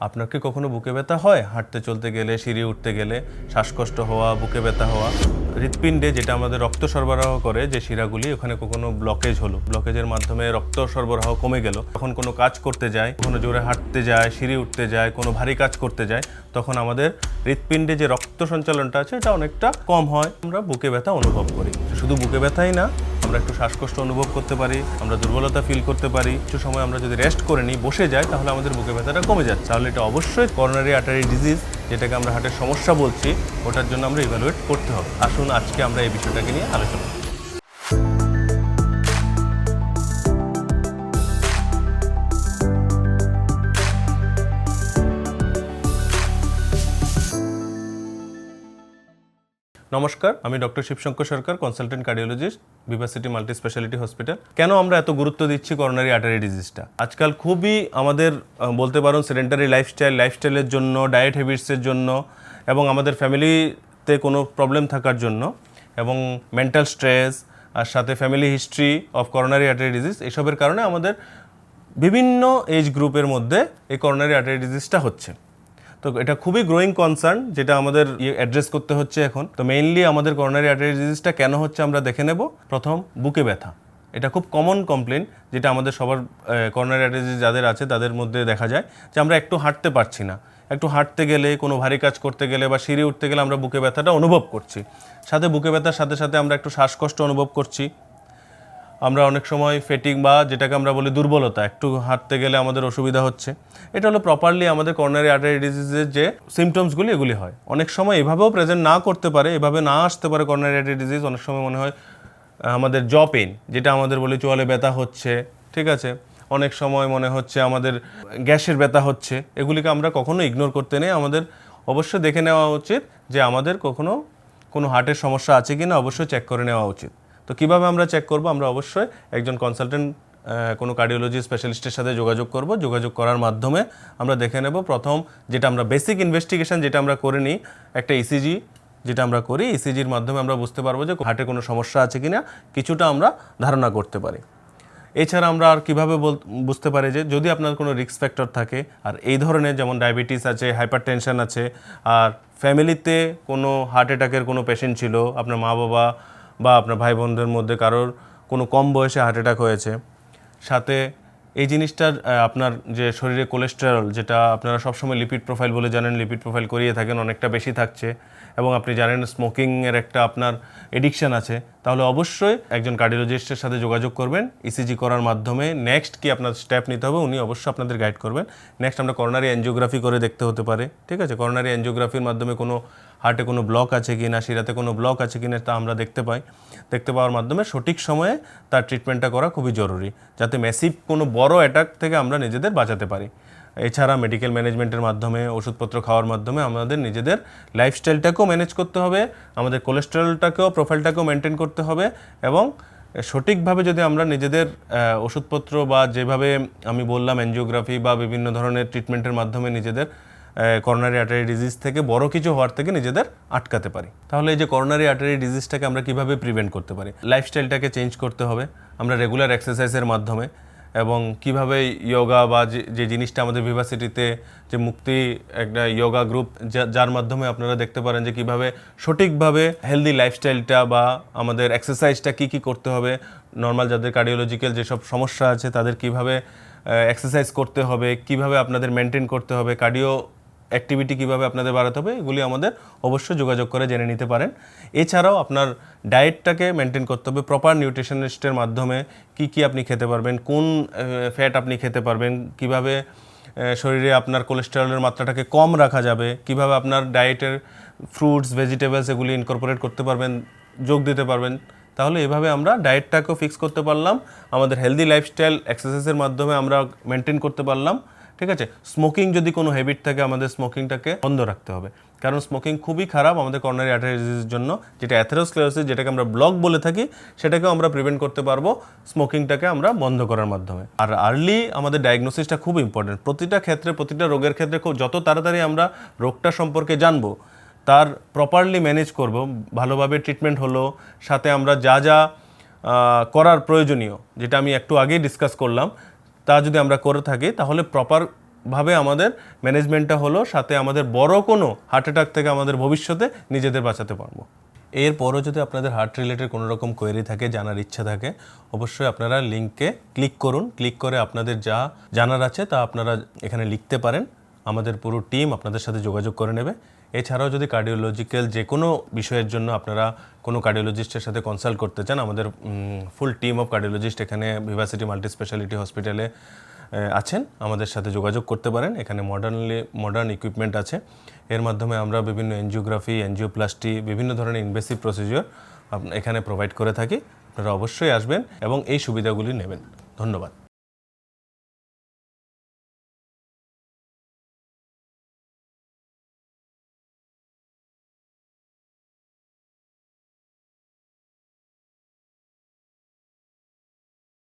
আপনার কি কখনো বুকে ব্যথা হয়? হাঁটতে, চলতে গেলে, সিঁড়ি উঠতে গেলে, শ্বাসকষ্ট হওয়া, বুকে ব্যথা হওয়া। হৃৎপিণ্ডে যেটা আমাদের রক্ত সরবরাহ করে, যে শিরাগুলি, ওখানে কখনো ব্লকেজ হলো। ব্লকেজের মাধ্যমে রক্ত সরবরাহ কমে গেল। তখন কোনো কাজ করতে যায় কোনো জোরে হাঁটতে যায়, সিঁড়ি উঠতে যায়, কোনো ভারী কাজ করতে যায়, তখন আমাদের হৃৎপিণ্ডে যে রক্ত সঞ্চালনটা আছে, এটা অনেকটা কম হয়। আমরা বুকে ব্যথা অনুভব করি। শুধু বুকে ব্যথাই না আমরা একটু শ্বাসকষ্ট অনুভব করতে পারি, আমরা দুর্বলতা ফিল করতে পারি। কিছু সময় আমরা যদি রেস্ট করে নিই, বসে যাই, তাহলে আমাদের বুকে ব্যথাটা কমে যাচ্ছে তাহলে এটা অবশ্যই করোনারি আর্টারি ডিজিজ যেটাকে আমরা হার্টের সমস্যা বলছি, ওটার জন্য আমরা ইভ্যালুয়েট করতে হবে। আসুন, আজকে আমরা এই বিষয়টাকে নিয়ে আলোচনা করি। নমস্কার, আমি doctor Shibshankar Sarkar consultant cardiologist Vivacity multi speciality hospital কেন আমরা এত গুরুত্ব দিচ্ছি করোনারি আর্টারি ডিজিজটা আজকাল খুবই, আমাদের বলতে পারুন সেডেন্টারি লাইফস্টাইল লাইফস্টাইলের জন্য ডায়েট হ্যাবিটসের জন্য এবং আমাদের ফ্যামিলিতে কোনো প্রবলেম থাকার জন্য এবং মেন্টাল স্ট্রেস আর সাথে family history of coronary artery disease এসবের কারণে আমাদের বিভিন্ন এজ গ্রুপের মধ্যে এই করোনারি আর্টারি ডিজিজটা হচ্ছে। তো এটা খুবই গ্রোয়িং কনসার্ন যেটা আমাদের অ্যাড্রেস করতে হচ্ছে এখন। তো মেইনলি আমাদের করোনারি আর্টারি ডিজিজটা কেন হচ্ছে আমরা দেখে নেব। প্রথম, বুকে ব্যথা। এটা খুব কমন কমপ্লেন যেটা আমাদের সবার করোনারি আর্টারি ডিজিজ যাদের আছে তাদের মধ্যে দেখা যায় যে আমরা একটু হাঁটতে পারছি না। একটু হাঁটতে গেলে, কোনো ভারী কাজ করতে গেলে বা সিঁড়ি উঠতে গেলে আমরা বুকে ব্যথাটা অনুভব করছি। সাথে বুকে ব্যথার সাথে সাথে আমরা একটু শ্বাসকষ্ট অনুভব করছি। আমরা অনেক সময় ফেটিং বা যেটাকে আমরা বলি দুর্বলতা, একটু হাঁটতে গেলে আমাদের অসুবিধা হচ্ছে। এটা হলো প্রপারলি আমাদের করোনারি আর্টারি ডিজিজের যে সিমটমসগুলি এগুলি হয়। অনেক সময় এভাবেও প্রেজেন্ট না করতে পারে, এভাবে না আসতে পারে করোনারি আর্টারি ডিজিজ অনেক সময় মনে হয় আমাদের জ পেন যেটা আমাদের বলি চোয়ালে ব্যথা হচ্ছে, ঠিক আছে? অনেক সময় মনে হচ্ছে আমাদের গ্যাসের ব্যথা হচ্ছে, এগুলিকে আমরা কখনো ইগনোর করতে নেই। আমাদের অবশ্যই দেখে নেওয়া উচিত যে আমাদের কখনো কোনো হার্টের সমস্যা আছে কি না অবশ্যই চেক করে নেওয়া উচিত। তো কীভাবে আমরা চেক করব? আমরা অবশ্যই একজন কনসালটেন্ট কোনো কার্ডিওলজি স্পেশালিস্টের সাথে যোগাযোগ করব। যোগাযোগ করার মাধ্যমে আমরা দেখে নেব। প্রথম যেটা আমরা বেসিক ইনভেস্টিগেশন যেটা আমরা করে নিই, একটা ইসিজি যেটা আমরা করি। ইসিজির মাধ্যমে আমরা বুঝতে পারব যে হার্টে কোনো সমস্যা আছে কিনা, কিছুটা আমরা ধারণা করতে পারি। এছাড়া আমরা আর কীভাবে বুঝতে পারি যে যদি আপনার কোনো রিস্ক ফ্যাক্টর থাকে, আর এই ধরনের যেমন ডায়াবেটিস আছে হাইপার টেনশন আছে, আর ফ্যামিলিতে কোনো হার্ট অ্যাটাকের কোনো পেশেন্ট ছিল, আপনার মা বাবা বা আপনার ভাই বোনদের মধ্যে কারোর কোনো কম বয়সে হার্ট অ্যাটাক হয়েছে। সাথে এই জিনিসটার আপনার যে শরীরে কোলেস্টেরল, যেটা আপনারা সবসময় লিপিড প্রোফাইল বলে জানেন, লিপিড প্রোফাইল করিয়ে থাকেন, অনেকটা বেশি থাকছে। এবং আপনি জানেন স্মোকিংয়ের একটা আপনার এডিকশন আছে। তাহলে অবশ্যই একজন কার্ডিওলজিস্টের সাথে যোগাযোগ করবেন ইসিজি করার মাধ্যমে। নেক্সট কি আপনার স্টেপ নিতে হবে, উনি অবশ্যই আপনাদের গাইড করবেন। নেক্সট আমরা করোনারি এনজিওগ্রাফি করে দেখতে হতে পারে, ঠিক আছে? করোনারি এনজিওগ্রাফির মাধ্যমে কোনো হার্টে কোনো ব্লক আছে কি না শিরাতে কোনো ব্লক আছে কি না, তা আমরা দেখতে পাই। দেখতে পাওয়ার মাধ্যমে সঠিক সময়ে তার ট্রিটমেন্টটা করা খুবই জরুরি, যাতে ম্যাসিভ কোনো বড় অ্যাটাক থেকে আমরা নিজেদের বাঁচাতে পারি। এছাড়া মেডিকেল ম্যানেজমেন্টের মাধ্যমে, ওষুধপত্র খাওয়ার মাধ্যমে আমাদের নিজেদের লাইফস্টাইলটাকেও ম্যানেজ করতে হবে, আমাদের কোলেস্টেরলটাকেও প্রোফাইলটাকেও মেনটেন করতে হবে এবং সঠিকভাবে যদি আমরা নিজেদের ওষুধপত্র বা যেভাবে আমি বললাম এনজিওগ্রাফি বা বিভিন্ন ধরনের ট্রিটমেন্টের মাধ্যমে নিজেদের করোনারি আর্টারি ডিজিজ থেকে বড় কিছু হওয়ার থেকে নিজেদের আটকাতে পারি। তাহলে এই যে করোনারি আর্টারি ডিজিজটাকে আমরা কীভাবে প্রিভেন্ট করতে পারি? লাইফস্টাইলটাকে চেঞ্জ করতে হবে। আমরা রেগুলার এক্সারসাইজের মাধ্যমে এবং কীভাবে ইয়োগা বা যে জিনিসটা আমাদের ভিভাসিটিতে যে মুক্তি একটা ইয়োগা গ্রুপ যার মাধ্যমে আপনারা দেখতে পারেন যে কীভাবে সঠিকভাবে হেলদি লাইফস্টাইলটা বা আমাদের এক্সারসাইজটা কি কি করতে হবে নর্মাল যাদের কার্ডিওলজিক্যাল যেসব সমস্যা আছে তাদের কীভাবে এক্সারসাইজ করতে হবে, কীভাবে আপনাদের মেনটেন করতে হবে কার্ডিও অ্যাক্টিভিটি কীভাবে আপনাদের বাড়াতে হবে, এগুলি আমাদের অবশ্যই যোগাযোগ করে জেনে নিতে পারেন। এছাড়াও আপনার ডায়েটটাকে মেনটেন করতে হবে প্রপার নিউট্রিশনিস্টের মাধ্যমে কি কি আপনি খেতে পারবেন, কোন ফ্যাট আপনি খেতে পারবেন, কীভাবে শরীরে আপনার কোলেস্টেরলের মাত্রাটাকে কম রাখা যাবে, কীভাবে আপনার ডায়েটের ফ্রুটস ভেজিটেবলস এগুলি ইনকর্পোরেট করতে পারবেন, যোগ দিতে পারবেন। তাহলে এভাবে আমরা ডায়েটটাকেও ফিক্স করতে পারলাম, আমাদের হেলদি লাইফস্টাইল এক্সারসাইজের মাধ্যমে আমরা মেনটেন করতে পারলাম। ঠিক আছে? স্মোকিং যদি কোনো হ্যাবিট থাকে, আমাদের স্মোকিংটাকে বন্ধ রাখতে হবে। কারণ স্মোকিং খুবই খারাপ আমাদের কর্নারি আর্টারি জন্য, যেটা অ্যাথেরোস্ক্লেরোসিস যেটাকে আমরা ব্লক বলে থাকি, সেটাকেও আমরা প্রিভেন্ট করতে পারব স্মোকিংটাকে আমরা বন্ধ করার মাধ্যমে। আর আর্লি আমাদের ডায়াগনোসিসটা খুব ইম্পর্টেন্ট প্রতিটা ক্ষেত্রে, প্রতিটা রোগের ক্ষেত্রে খুব যত তাড়াতাড়ি আমরা রোগটা সম্পর্কে জানব, তার প্রপারলি ম্যানেজ করব। ভালোভাবে ট্রিটমেন্ট হলো, সাথে আমরা যা যা করার প্রয়োজনীয়, যেটা আমি একটু আগেই ডিসকাস করলাম তা যদি আমরা করে থাকি, তাহলে প্রপার ভাবে আমাদের ম্যানেজমেন্টটা হলো, সাথে আমাদের বড় কোনো হার্ট অ্যাটাক থেকে আমাদের ভবিষ্যতে নিজেদের বাঁচাতে পারব। এরপরও যদি আপনাদের হার্ট রিলেটেড কোনো রকম কোয়েরি থাকে, জানার ইচ্ছা থাকে, অবশ্যই আপনারা লিঙ্কে ক্লিক করুন। ক্লিক করে আপনাদের যা জানার আছে, তা আপনারা এখানে লিখতে পারেন। আমাদের পুরো টিম আপনাদের সাথে যোগাযোগ করে নেবে। এছাড়াও যদি কার্ডিওলজিক্যাল যে কোনো বিষয়ের জন্য আপনারা কোনো কার্ডিওলজিস্টের সাথে কনসাল্ট করতে চান, আমাদের ফুল টিম অফ কার্ডিওলজিস্ট এখানে ভিভাসিটি মাল্টি স্পেশালিটি হসপিটালে আছেন। আমাদের সাথে যোগাযোগ করতে পারেন। এখানে মডার্নলি মডার্ন ইকুইপমেন্ট আছে। এর মাধ্যমে আমরা বিভিন্ন এনজিওগ্রাফি এনজিওপ্লাস্টি বিভিন্ন ধরনের ইনভেসিভ প্রসিজিওর এখানে প্রোভাইড করে থাকি। আপনারা অবশ্যই আসবেন এবং এই সুবিধাগুলি নেবেন। ধন্যবাদ।